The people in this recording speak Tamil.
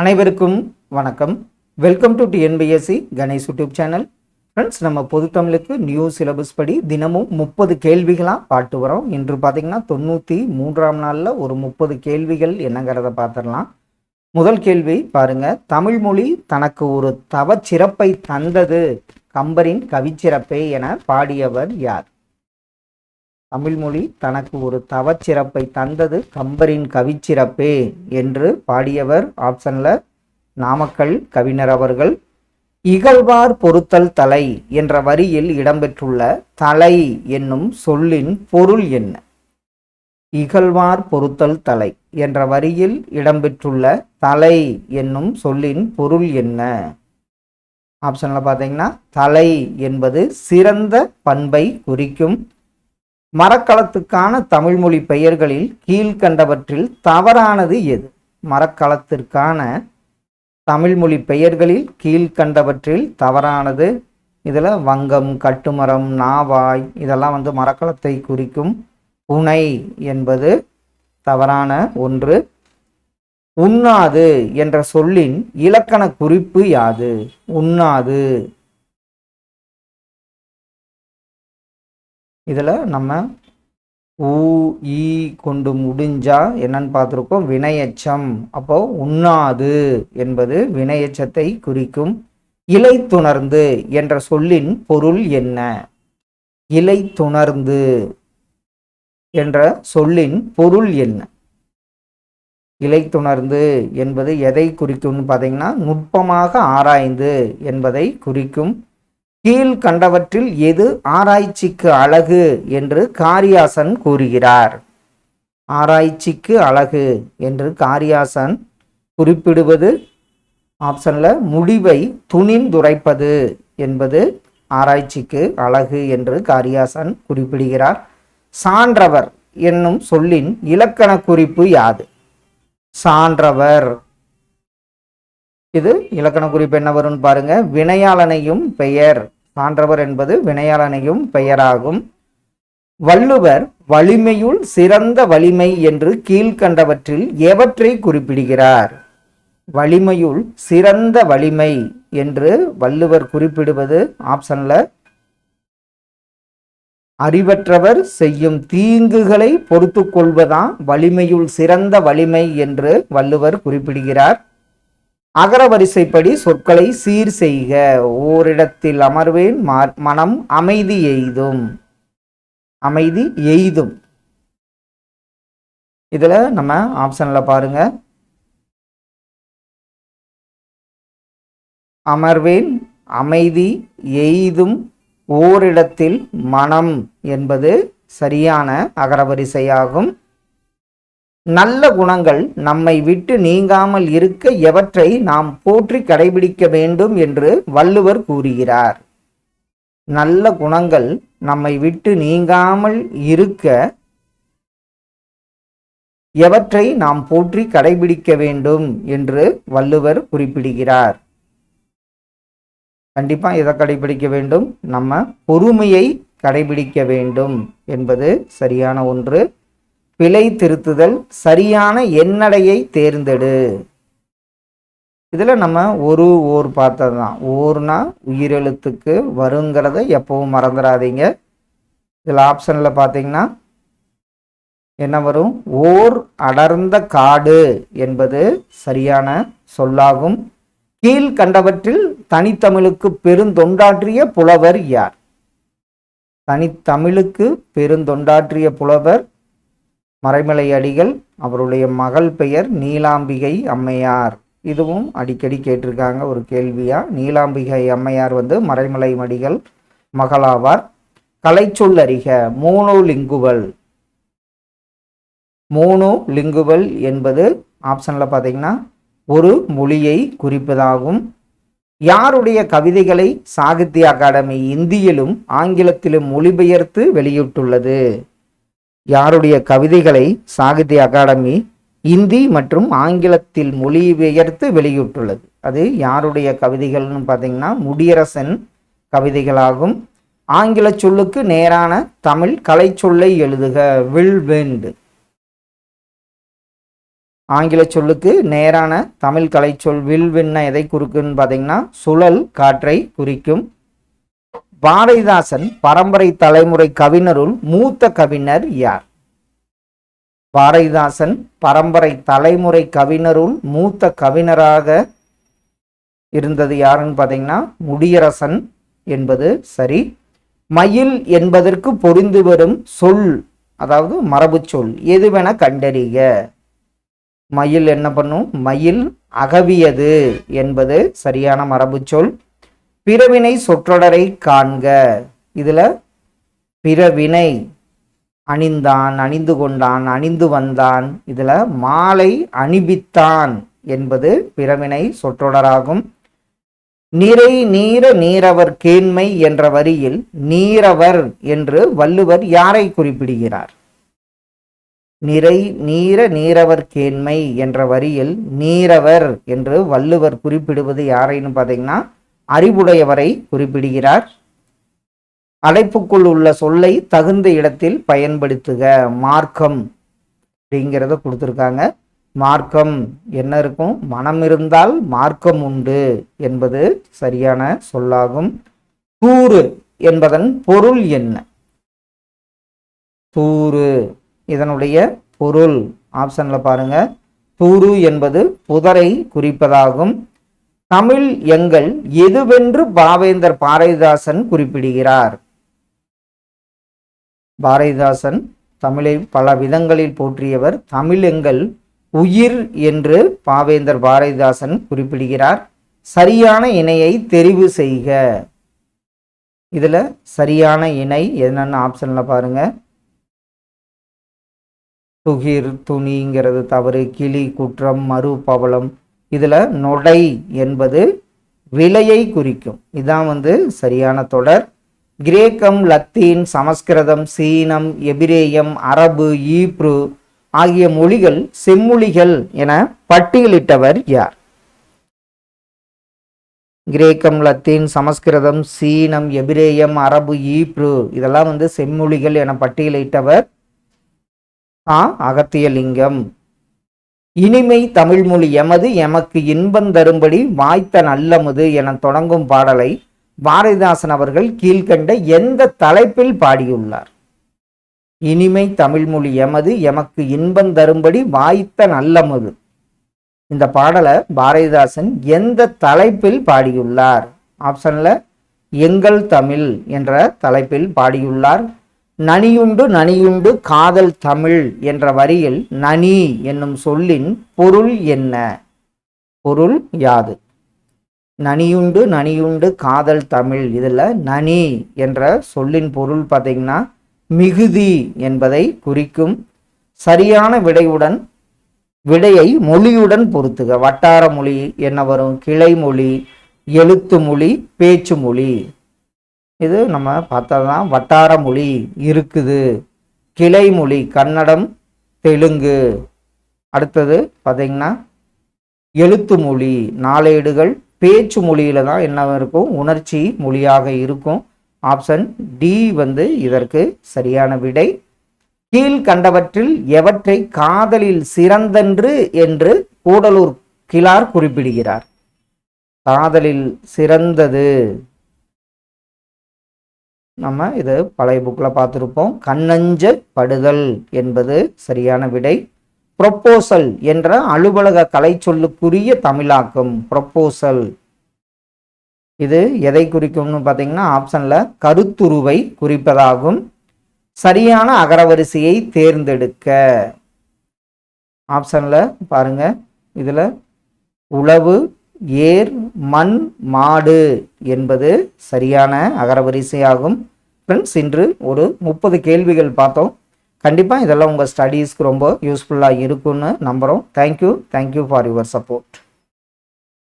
அனைவருக்கும் வணக்கம். Welcome to TNPSC Ganesh YouTube channel friends நம்ம பொது தமிழுக்கு நியூ சிலபஸ் படி தினமும் முப்பது கேள்விகளாக பாட்டு வரோம். இன்று பார்த்தீங்கன்னா தொண்ணூற்றி மூன்றாம் நாளில் ஒரு முப்பது கேள்விகள் என்னங்கிறத பார்த்துடலாம் முதல் கேள்வி பாருங்க. தமிழ் மொழி தனக்கு ஒரு தவச்சிறப்பை தந்தது. கம்பரின் கவிச்சிறப்பே என பாடியவர் யார்? தமிழ்மொழி தனக்கு ஒரு தவச்சிறப்பை தந்தது கம்பரின் கவிச்சிறப்பே என்று பாடியவர் ஆப்ஷனில் நாமக்கல் கவிஞர் அவர்கள். இகழ்வார் பொருத்தல் தலை என்ற வரியில் இடம்பெற்றுள்ள தலை என்னும் சொல்லின் பொருள் என்ன? இகழ்வார் பொருத்தல் தலை என்ற வரியில் இடம்பெற்றுள்ள தலை என்னும் சொல்லின் பொருள் என்ன? ஆப்ஷனில் பார்த்தீங்கன்னா தலை என்பது சிறந்த பண்பை குறிக்கும் மரக்களத்துக்கான தமிழ்மொழி பெயர்களில் கீழ்கண்டவற்றில் தவறானது எது? மரக்களத்திற்கான தமிழ்மொழி பெயர்களில் கீழ்கண்டவற்றில் தவறானது. இதில் வங்கம் கட்டுமரம் நாவாய் இதெல்லாம் வந்து மரக்களத்தை குறிக்கும் புனை என்பது தவறான ஒன்று. உண்ணாது என்ற சொல்லின் இலக்கண குறிப்பு யாது? உண்ணாது. இதில் நம்ம ஊ ஈ கொண்டு முடிஞ்சா என்னன்னு பார்த்துருக்கோம். வினையச்சம். அப்போ உண்ணாது என்பது வினையச்சத்தை குறிக்கும். இலை துணர்ந்து என்ற சொல்லின் பொருள் என்ன? இலை துணர்ந்து என்ற சொல்லின் பொருள் என்ன? இலை துணர்ந்து என்பது எதை குறிக்கும்னு பார்த்தீங்கன்னா நுட்பமாக ஆராய்ந்து என்பதை குறிக்கும். கீழ் கண்டவற்றில் எது ஆராய்ச்சிக்கு அழகு? என்று காரியாசன் கூறுகிறார். ஆராய்ச்சிக்கு அழகு என்று காரியாசன் குறிப்பிடுவது ஆப்ஷனில் முடிவை துணிந்துரைப்பது என்பது ஆராய்ச்சிக்கு அழகு என்று காரியாசன் குறிப்பிடுகிறார். சான்றவர் என்னும் சொல்லின் இலக்கண குறிப்பு யாது? சான்றவர். இது இலக்கண குறிப்பு என்ன வரும்னு பாருங்க. வினையாளனையும் பெயர். சான்றவர் என்பது வினையாளனையும் பெயராகும். வள்ளுவர் வலிமையுள் சிறந்த வலிமை என்று கீழ்கண்டவற்றில் எவற்றை குறிப்பிடுகிறார்? வலிமையுள் சிறந்த வலிமை என்று வள்ளுவர் குறிப்பிடுவது ஆப்ஷன்ல அறிவற்றவர் செய்யும் தீங்குகளை பொறுத்து கொள்வதான் வலிமையுள் சிறந்த வலிமை என்று வள்ளுவர் குறிப்பிடுகிறார். அகரவரிசைப்படி சொற்களை சீர் செய்க. ஓரிடத்தில் அமர்வேன் மனம் அமைதி எய்தும். அமைதி எய்தும். இதில் நம்ம ஆப்ஷனில் பாருங்க. அமர்வேன் அமைதி எய்தும். ஓரிடத்தில் மனம் என்பது சரியான அகரவரிசையாகும். நல்ல குணங்கள் நம்மை விட்டு நீங்காமல் இருக்க எவற்றை நாம் போற்றி கடைபிடிக்க வேண்டும் என்று வள்ளுவர் கூறுகிறார். நல்ல குணங்கள் நம்மை விட்டு நீங்காமல் இருக்க எவற்றை நாம் போற்றி கடைபிடிக்க வேண்டும் என்று வள்ளுவர் குறிப்பிடுகிறார். கண்டிப்பா எதை கடைபிடிக்க வேண்டும்? நம்ம பொறுமையை கடைபிடிக்க வேண்டும் என்பது சரியான ஒன்று. பிழை திருத்துதல் சரியான எண்ணடையை தேர்ந்தெடு. இதில் நம்ம ஒரு ஓர் பார்த்தது தான் ஓர்னா உயிரெழுத்துக்கு வருங்கிறத எப்பவும் மறந்துடாதீங்க இதில் ஆப்ஷனில் பார்த்தீங்கன்னா என்ன வரும்? ஓர் அடர்ந்த காடு என்பது சரியான சொல்லாகும். கீழ்கண்டவற்றில் தனித்தமிழுக்கு பெருந்தொண்டாற்றிய புலவர் யார்? தனித்தமிழுக்கு பெருந்தொண்டாற்றிய புலவர் மறைமலை அடிகள் அவருடைய மகள் பெயர் நீலாம்பிகை அம்மையார். இதுவும் அடிக்கடி கேட்டிருக்காங்க ஒரு கேள்வியாக நீலாம்பிகை அம்மையார் வந்து மறைமலை மடிகள் மகளாவார். கலைச்சொல் அறிக மூணு லிங்குவல் மூணு லிங்குவல் என்பது ஆப்ஷனில் பார்த்தீங்கன்னா ஒரு மொழியை குறிப்பதாகும். யாருடைய கவிதைகளை சாகித்ய அகாடமி இந்தியிலும் ஆங்கிலத்திலும் மொழிபெயர்த்து வெளியிட்டுள்ளது? யாருடைய கவிதைகளை சாகித்ய அகாடமி இந்தி மற்றும் ஆங்கிலத்தில் மொழிபெயர்த்து வெளியிட்டுள்ளது. அது யாருடைய கவிதைகள்னு பார்த்தீங்கன்னா முடியரசன் கவிதைகளாகும். ஆங்கில சொல்லுக்கு நேரான தமிழ் கலை சொல்லை எழுதுக வில் வேண்டு ஆங்கில சொல்லுக்கு நேரான தமிழ் கலைச்சொல் வில்வின்ன எதை குறிக்குன்னு பார்த்தீங்கன்னா சுழல் காற்றை குறிக்கும். பாரதிதாசன் பரம்பரை தலைமுறை கவிஞருள் மூத்த கவிஞர் யார்? பாரதிதாசன் பரம்பரை தலைமுறை கவிஞருள் மூத்த கவிஞராக இருந்தது யாருன்னு பார்த்தீங்கன்னா முடியரசன் என்பது சரி. மயில் என்பதற்கு பொருந்து வரும் சொல் அதாவது மரபு சொல் எதுவென கண்டறிக. மயில் என்ன பண்ணும்? மயில் அகவியது என்பது சரியான மரபு சொல். பிறவினை சொற்றொடரை காண்க. இதுல பிறவினை அணிந்தான் அணிந்து கொண்டான் அணிந்து வந்தான். இதுல மாலை அணிவித்தான் என்பது பிறவினை சொற்றொடராகும். நிறை நீர நீரவர் கேண்மை என்ற வரியில் நீரவர் என்று வள்ளுவர் யாரை குறிப்பிடுகிறார்? நிறை நீர நீரவர் கேண்மை என்ற வரியில் நீரவர் என்று வள்ளுவர் குறிப்பிடுவது யாரைன்னு பார்த்தீங்கன்னா அறிவுடையவரை குறிப்பிடுகிறார். அடைப்புக்குள் உள்ள சொல்லை தகுந்த இடத்தில் பயன்படுத்துக. மார்க்கம் அப்படிங்கிறத கொடுத்துருக்காங்க. மார்க்கம் என்ன இருக்கும்? மனம் இருந்தால் மார்க்கம் உண்டு என்பது சரியான சொல்லாகும். கூறு என்பதன் பொருள் என்ன? தூறு. இதனுடைய பொருள். ஆப்ஷன்ல பாருங்க. தூறு என்பது புதரை குறிப்பதாகும். தமிழ் எங்கள் எதுவென்று பாவேந்தர் பாரதிதாசன் குறிப்பிடுகிறார். பாரதிதாசன் தமிழை பல விதங்களில் போற்றியவர். தமிழ் எங்கள் உயிர் என்று பாவேந்தர் பாரதிதாசன் குறிப்பிடுகிறார். சரியான இணையை தெரிவு செய்க. இதில் சரியான இணை என்னென்ன ஆப்ஷனில் பாருங்கள் துகிர் துணிங்கிறது தவறு கிளி குற்றம் மறு பவளம் இதில் நொடை என்பது விலையை குறிக்கும். இதான் வந்து சரியான தொடர். கிரேக்கம் லத்தீன் சமஸ்கிருதம் சீனம் எபிரேயம் அரபு ஈப்ரு ஆகிய மொழிகள் செம்மொழிகள் என பட்டியலிட்டவர் யார்? கிரேக்கம் லத்தீன் சமஸ்கிருதம் சீனம் எபிரேயம் அரபு ஈப்ரு இதெல்லாம் வந்து செம்மொழிகள் என பட்டியலிட்டவர் ஆ அகத்தியலிங்கம். இனிமை தமிழ்மொழி எமது எமக்கு இன்பம் தரும்படி வாய்த்த நல்லமுது என தொடங்கும் பாடலை பாரதிதாசன் அவர்கள் கீழ்கண்ட எந்த தலைப்பில் பாடியுள்ளார்? இனிமை தமிழ்மொழி எமது எமக்கு இன்பம் தரும்படி வாய்த்த நல்லமுது. இந்த பாடலை பாரதிதாசன் எந்த தலைப்பில் பாடியுள்ளார்? ஆப்ஷனில் எங்கள் தமிழ் என்ற தலைப்பில் பாடியுள்ளார். நனியுண்டு நனியுண்டு காதல் தமிழ் என்ற வரியில் நனி என்னும் சொல்லின் பொருள் என்ன? பொருள் யாது? நனியுண்டு நனியுண்டு காதல் தமிழ். இதில் நனி என்ற சொல்லின் பொருள் பார்த்தீங்கன்னா மிகுதி என்பதை குறிக்கும் சரியான விடையுடன் விடையை மொழியுடன் பொருத்துக. வட்டார மொழி என்ன வரும்? கிளை மொழி எழுத்து மொழி பேச்சு மொழி. இது நம்ம பார்த்தோம்னா வட்டார மொழி இருக்குது. கிளை மொழி கன்னடம் தெலுங்கு. அடுத்தது பார்த்தீங்கன்னா எழுத்து மொழி நாளேடுகள். பேச்சு மொழியில தான் என்ன இருக்கும்? உணர்ச்சி மொழியாக இருக்கும். ஆப்ஷன் டி வந்து இதற்கு சரியான விடை. கீழ்கண்டவற்றில் எவற்றை காதலில் சிறந்தன்று என்று கூடலூர் கிளார் குறிப்பிடுகிறார். காதலில் சிறந்தது. நம்ம இது பழைய புக்கில் பார்த்துருப்போம். கண்ணஞ்ச படுதல் என்பது சரியான விடை. ப்ரொப்போசல் என்ற அலுவலக கலை சொல்லுக்குரிய தமிழாக்கம். ப்ரொப்போசல் இது எதை குறிக்கும்னு பார்த்தீங்கன்னா ஆப்ஷனில் கருத்துருவை குறிப்பதாகும். சரியான அகரவரிசையை தேர்ந்தெடுக்க. ஆப்ஷனில் பாருங்கள் இதில் உழவு ஏர் மண் மாடு என்பது சரியான அகரவரிசையாகும். ஃப்ரெண்ட்ஸ் இன்று ஒரு முப்பது கேள்விகள் பார்த்தோம். கண்டிப்பாக இதெல்லாம் உங்கள் ஸ்டடீஸ்க்கு ரொம்ப யூஸ்ஃபுல்லாக இருக்கும்னு நம்புகிறோம் thank you thank you for your support